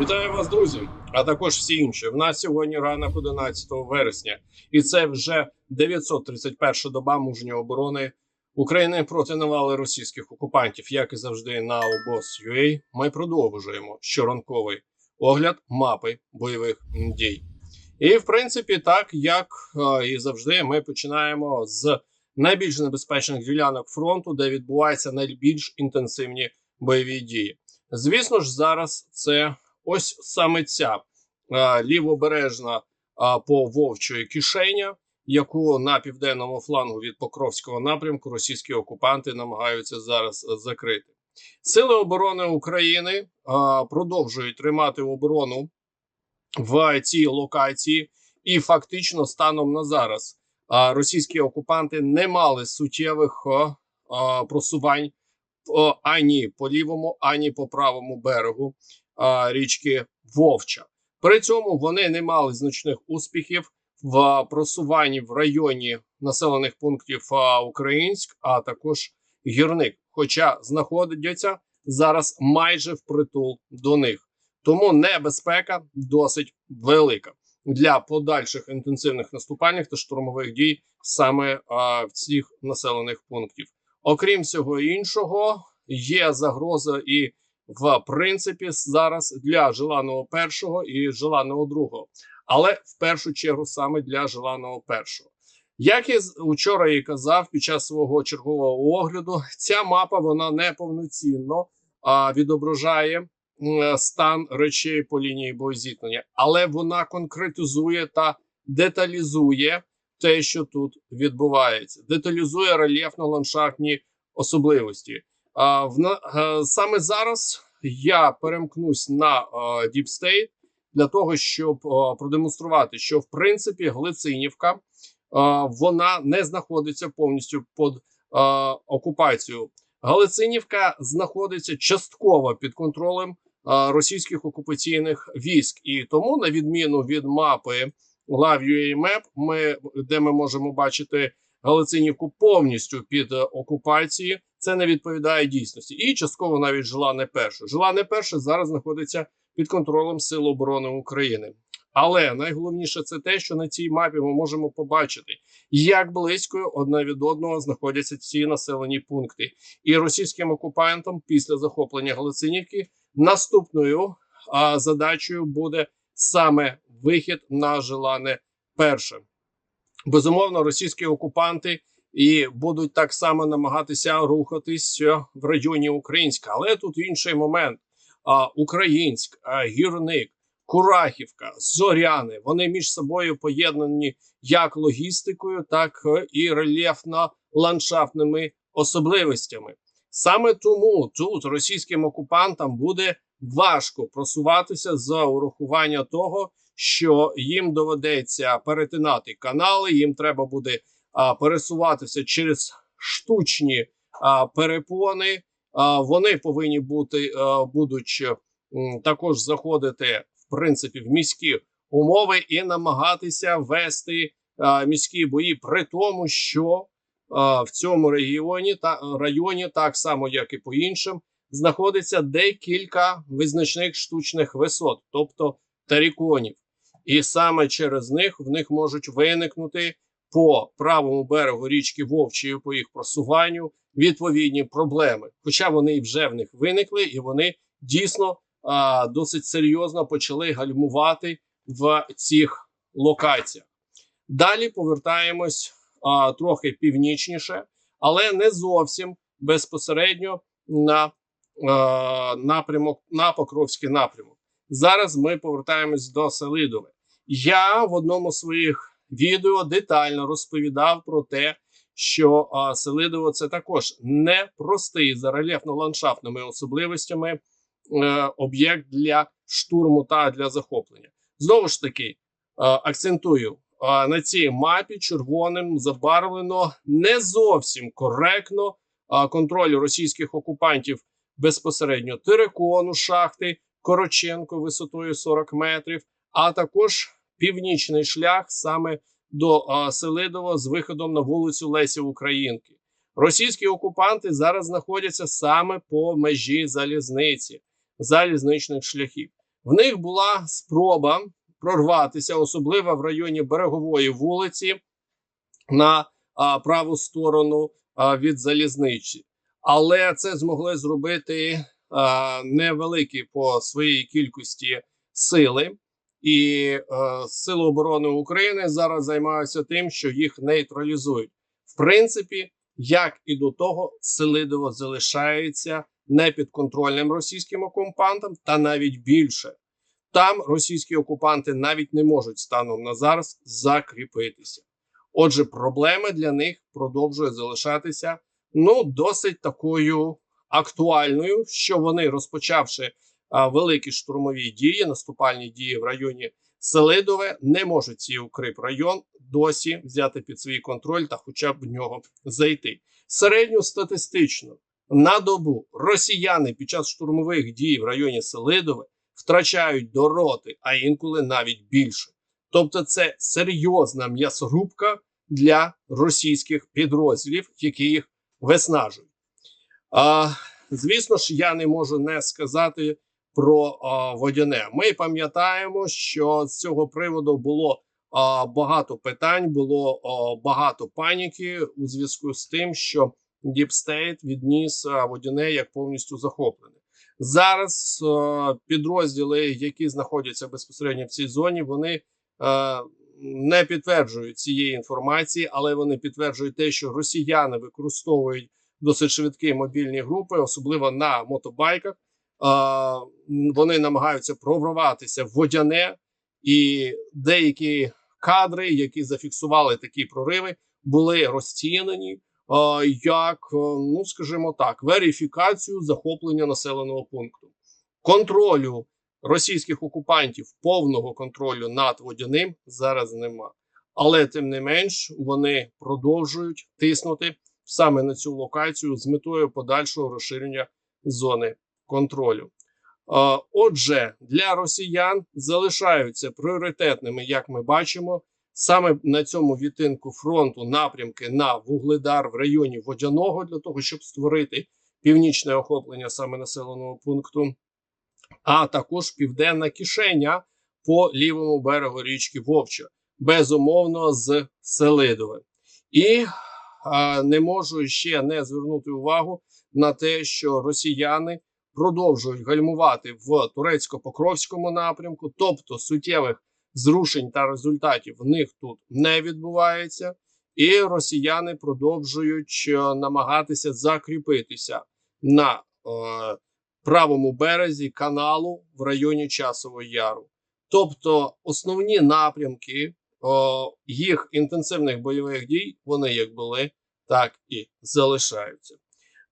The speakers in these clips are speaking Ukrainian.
Вітаю вас, друзі, а також всі інші. В нас сьогодні ранок 11 вересня, і це вже 931 доба мужньої оборони України проти навали російських окупантів. Як і завжди, на обоз.ua ми продовжуємо щоранковий огляд мапи бойових дій. І в принципі, так як е, і завжди, ми починаємо з найбільш небезпечних ділянок фронту, де відбуваються найбільш інтенсивні бойові дії. Звісно ж, зараз це ось саме ця а, лівобережна а, по вовчої кишеня, яку на південному флангу від Покровського напрямку російські окупанти намагаються зараз закрити. Сили оборони України а, продовжують тримати оборону в цій локації, і фактично, станом на зараз, російські окупанти не мали суттєвих просувань ані по лівому, ані по правому берегу річки Вовча. При цьому вони не мали значних успіхів в просуванні в районі населених пунктів Українськ, а також гірник, хоча знаходяться зараз майже впритул до них. Тому небезпека досить велика для подальших інтенсивних наступальних та штурмових дій саме а, в цих населених пунктів. Окрім всього іншого, є загроза і в принципі зараз для желаного першого і желаного другого, але в першу чергу саме для желаного першого. Як я вчора і казав під час свого чергового огляду, ця мапа вона не повноцінно а, відображає стан речей по лінії боєзіткнення, але вона конкретизує та деталізує те, що тут відбувається, деталізує рельєфно-ландшафтні особливості. В на саме зараз я перемкнусь на а, Deep State для того, щоб продемонструвати, що в принципі Глицинівка вона не знаходиться повністю під окупацією. Галицинівка знаходиться частково під контролем російських окупаційних військ, і тому, на відміну від мапи Map, ми де ми можемо бачити Галицинівку повністю під е, окупацією, це не відповідає дійсності. І частково навіть жила не перша. Жила не перша зараз знаходиться під контролем Сил оборони України. Але найголовніше це те, що на цій мапі ми можемо побачити, як близько одне від одного знаходяться ці населені пункти, і російським окупантам після захоплення Галицинівки наступною а, задачею буде саме вихід на желане перше. Безумовно, російські окупанти і будуть так само намагатися рухатись в районі Українська. Але тут інший момент: Українськ, гірник, Курахівка, Зоряни. Вони між собою поєднані як логістикою, так і рельєфно-ландшафтними особливостями. Саме тому тут російським окупантам буде важко просуватися за урахування того, що їм доведеться перетинати канали, їм треба буде пересуватися через штучні перепони. Вони повинні бути, а, м, також заходити в принципі в міські умови і намагатися вести міські бої, при тому, що в цьому регіоні та районі, так само як і по іншим, знаходиться декілька визначних штучних висот, тобто таріконів. І саме через них в них можуть виникнути по правому берегу річки Вовчої по їх просуванню відповідні проблеми. Хоча вони вже в них виникли, і вони дійсно а, досить серйозно почали гальмувати в цих локаціях. Далі повертаємось а, трохи північніше, але не зовсім безпосередньо на а, напрямок на Покровський напрямок. Зараз ми повертаємось до Селидове. Я в одному з своїх відео детально розповідав про те, що а, Селидово це також непростий за рельєфно-ландшафтними особливостями е, об'єкт для штурму та для захоплення. Знову ж таки, е, акцентую е, на цій мапі червоним забарвлено не зовсім коректно е, контроль російських окупантів безпосередньо Терекону, шахти Короченко висотою 40 метрів, а також північний шлях саме до Селидова з виходом на вулицю Лесі Українки. Російські окупанти зараз знаходяться саме по межі залізниці, залізничних шляхів. В них була спроба прорватися, особливо в районі берегової вулиці на а, праву сторону а, від залізничі, але це змогли зробити а, невеликі по своїй кількості сили. І е, Сили оборони України зараз займаються тим, що їх нейтралізують. В принципі, як і до того, Селидово залишається непідконтрольним російським окупантам, та навіть більше там російські окупанти навіть не можуть станом на зараз закріпитися. Отже, проблеми для них продовжує залишатися ну досить такою актуальною, що вони розпочавши великі штурмові дії, наступальні дії в районі Селидове, не можуть ці укрип район досі взяти під свій контроль та, хоча б в нього зайти. Середньостатистично на добу росіяни під час штурмових дій в районі Селидове втрачають до роти, а інколи навіть більше. Тобто, це серйозна м'ясорубка для російських підрозділів, які їх виснажують. А, Звісно ж, я не можу не сказати про а, водяне. Ми пам'ятаємо, що з цього приводу було а, багато питань, було а, багато паніки у зв'язку з тим, що State відніс а, водяне як повністю захоплене. Зараз а, підрозділи, які знаходяться безпосередньо в цій зоні, вони а, не підтверджують цієї інформації, але вони підтверджують те, що росіяни використовують досить швидкі мобільні групи, особливо на мотобайках. Вони намагаються прорватися в водяне, і деякі кадри, які зафіксували такі прориви, були розцінені як, ну скажімо так, верифікацію захоплення населеного пункту, контролю російських окупантів, повного контролю над водяним зараз нема. Але тим не менш вони продовжують тиснути саме на цю локацію з метою подальшого розширення зони контролю. Отже, для росіян залишаються пріоритетними, як ми бачимо, саме на цьому відтинку фронту напрямки на вугледар в районі водяного для того, щоб створити північне охоплення саме населеного пункту, а також південна кишеня по лівому берегу річки Вовча, безумовно, з Селидовим. І не можу ще не звернути увагу на те, що росіяни продовжують гальмувати в турецько-покровському напрямку, тобто суттєвих зрушень та результатів в них тут не відбувається, і росіяни продовжують намагатися закріпитися на е, правому березі каналу в районі Часового Яру. Тобто основні напрямки о, їх інтенсивних бойових дій, вони як були, так і залишаються.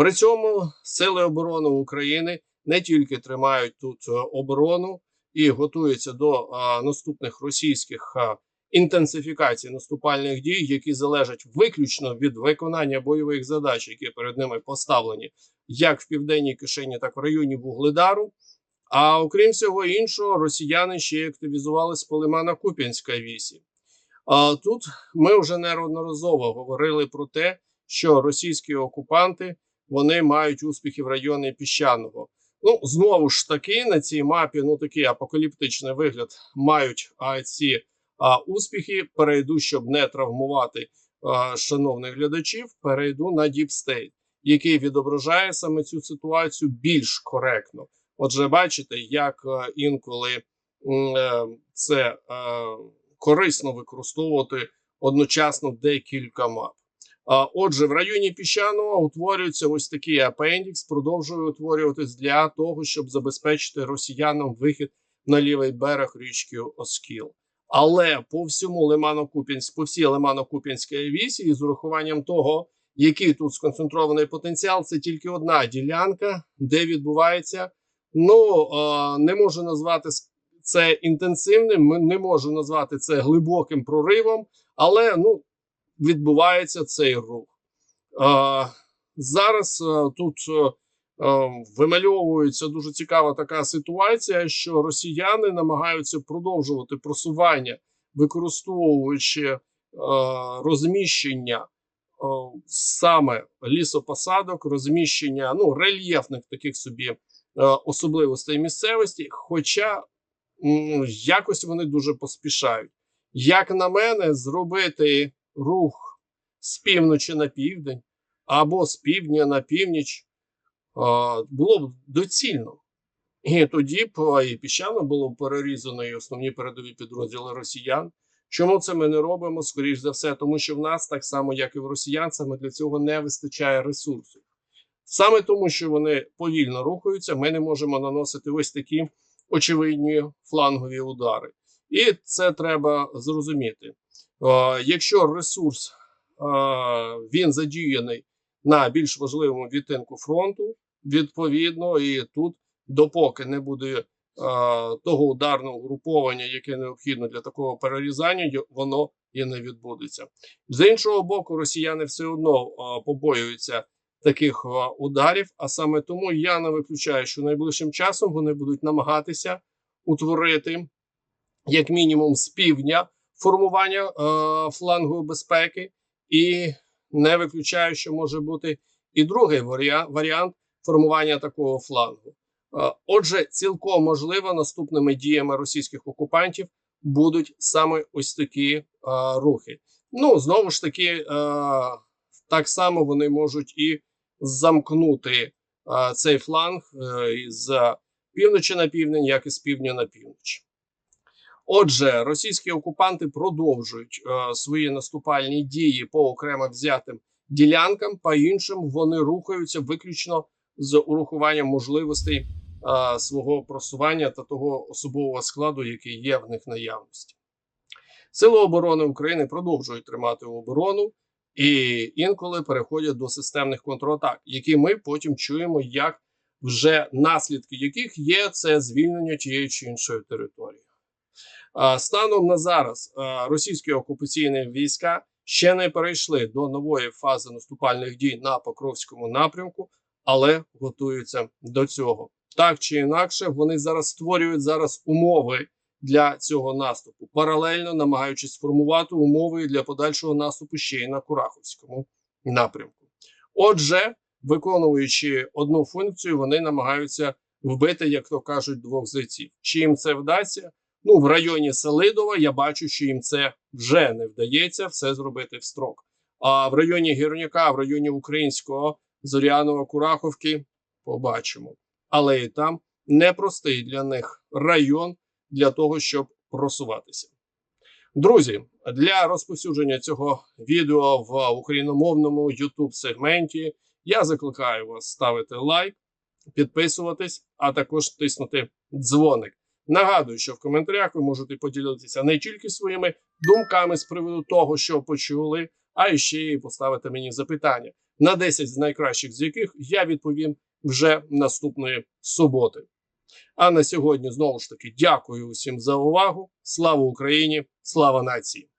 При цьому Сили оборони України не тільки тримають тут оборону і готуються до наступних російських інтенсифікацій наступальних дій, які залежать виключно від виконання бойових задач, які перед ними поставлені як в південній кишені, так і в районі Вугледару. А окрім всього іншого, росіяни ще активізувалися по лимана Куп'янська вісі. Тут ми вже неодноразово говорили про те, що російські окупанти вони мають успіхи в районі піщаного. Ну знову ж таки на цій мапі ну такий апокаліптичний вигляд мають а, ці а, успіхи. Перейду, щоб не травмувати а, шановних глядачів. Перейду на State, який відображає саме цю ситуацію більш коректно. Отже, бачите, як інколи е, це а, корисно використовувати одночасно декілька мап. Отже, в районі піщаного утворюється ось такий апендікс, продовжує утворюватись для того, щоб забезпечити росіянам вихід на лівий берег річки Оскіл. Але по всьому Лимано-Купінськ, по всій Лимано-Купінській вісі, і з урахуванням того, який тут сконцентрований потенціал, це тільки одна ділянка, де відбувається. Ну не можу назвати це інтенсивним, не можу назвати це глибоким проривом, але ну відбувається цей рух. Зараз е, тут е, вимальовується дуже цікава така ситуація, що росіяни намагаються продовжувати просування, використовуючи розміщення саме лісопосадок, розміщення ну, рельєфних таких собі особливостей місцевості. Хоча якось вони дуже поспішають. Як на мене, зробити рух з півночі на південь або з півдня на північ було б доцільно. І тоді б і піщано було перерізано і основні передові підрозділи росіян. Чому це ми не робимо? Скоріш за все, тому що в нас, так само як і в росіян, саме для цього не вистачає ресурсів. Саме тому, що вони повільно рухаються, ми не можемо наносити ось такі очевидні флангові удари. І це треба зрозуміти. Е, Якщо ресурс е, він задіяний на більш важливому відтинку фронту, відповідно, і тут, допоки не буде е, того ударного угруповання, яке необхідно для такого перерізання, воно і не відбудеться. З іншого боку, росіяни все одно побоюються таких ударів. А саме тому я не виключаю, що найближчим часом вони будуть намагатися утворити як мінімум з півдня формування е, флангу безпеки, і не виключаю, що може бути і другий варіа- варіант формування такого флангу. Е, Отже, цілком можливо, наступними діями російських окупантів будуть саме ось такі е, рухи. Ну знову ж таки, е, так само вони можуть і замкнути е, цей фланг е, із півночі на південь, як і з півдня на північ. Отже, російські окупанти продовжують е, свої наступальні дії по окремо взятим ділянкам, по іншим вони рухаються виключно з урахуванням можливостей е, свого просування та того особового складу, який є в них наявності. Сили оборони України продовжують тримати оборону і інколи переходять до системних контратак, які ми потім чуємо, як вже наслідки яких є це звільнення тієї чи іншої території. Станом на зараз російські окупаційні війська ще не перейшли до нової фази наступальних дій на Покровському напрямку, але готуються до цього. Так чи інакше, вони зараз створюють зараз умови для цього наступу, паралельно намагаючись сформувати умови для подальшого наступу ще й на Кураховському напрямку. Отже, виконуючи одну функцію, вони намагаються вбити, як то кажуть, двох зайців. Чи їм це вдасться? Ну, в районі Селидова я бачу, що їм це вже не вдається все зробити в строк. А в районі Гірняка, в районі українського Зоряного Кураховки побачимо. Але і там непростий для них район для того, щоб просуватися. Друзі, для розповсюдження цього відео в україномовному youtube сегменті я закликаю вас ставити лайк, підписуватись, а також тиснути дзвоник. Нагадую, що в коментарях ви можете поділитися не тільки своїми думками з приводу того, що почули, а і ще й поставити мені запитання, на 10 з найкращих з яких я відповім вже наступної суботи. А на сьогодні знову ж таки дякую усім за увагу. Слава Україні! Слава нації!